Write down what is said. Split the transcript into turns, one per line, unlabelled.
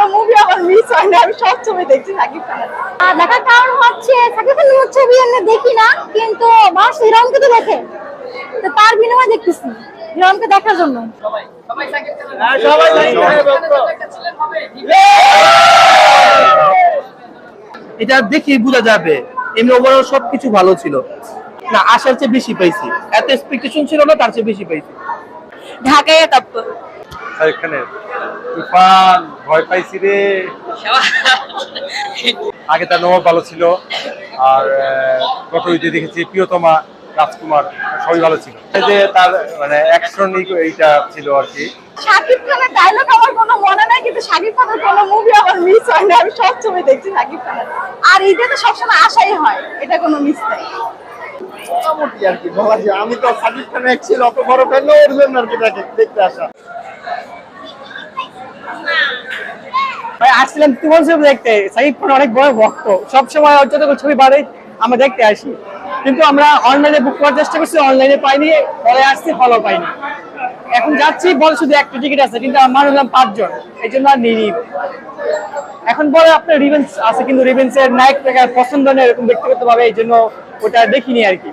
হয় না আমি সব ছবি দেখছি সাকিব খানের।
আর দেখার কারণ হচ্ছে সাকিব খানের ছবি এমনি দেখি না কিন্তু মানুষ হিরণকে তো দেখে। তো তার বিনিময়ে দেখতেছি হিরণকে দেখার জন্য।
এটা দেখি বোঝা যাবে এমনি ওভারঅল সবকিছু ভালো ছিল। না আশার চেয়ে বেশি পাইছি। এত এক্সপেকটেশন ছিল না তার চেয়ে বেশি পাইছি।
ঢাকায়
খানের? তুফান ভয় পাইছি রে। আগে তার নবাব ভালো ছিল। আর গত ঈদে দেখেছি প্রিয়তমা রাজকুমার সবই ভালো ছিল। যে তার মানে অ্যাকশন এইটা ছিল আর কি।
শাকিব খানের ডায়লগ আমার কোনো মনে নাই কিন্তু শাকিব খানের কোনো মুভি আমার মিস হয় না আমি সব ছবি দেখছি শাকিব খানের। আর ঈদে তো সবসময় আশাই হয় এটা কোনো মিস নেই।
মোটামুটি আর কি বলা যায়। আমি তো সাকিব খান এক ছিল অত বড় ফ্যান ওর জন্য আর কি দেখতে আসা।
ভাই, আসছিলাম তুমন ছবি দেখতে। সাকিব খান অনেক বড় ভক্ত। সবসময় ওর যতগুলো ছবি বাড়ে আমরা দেখতে আসি। কিন্তু আমরা অনলাইনে বুক করার চেষ্টা করছি অনলাইনে পাইনি, পরে আসছি ফলো পাইনি। এখন যাচ্ছি, বল শুধু একটা টিকিট আছে, কিন্তু আমার হলাম পাঁচজন, এই জন্য আর নিইনি। এখন বলে আপনার রিভেন্স আছে, কিন্তু রিভেন্সের নায়ক পছন্দ নেই, এরকম ব্যক্তিগত ভাবে এই জন্য ওটা দেখিনি আর কি।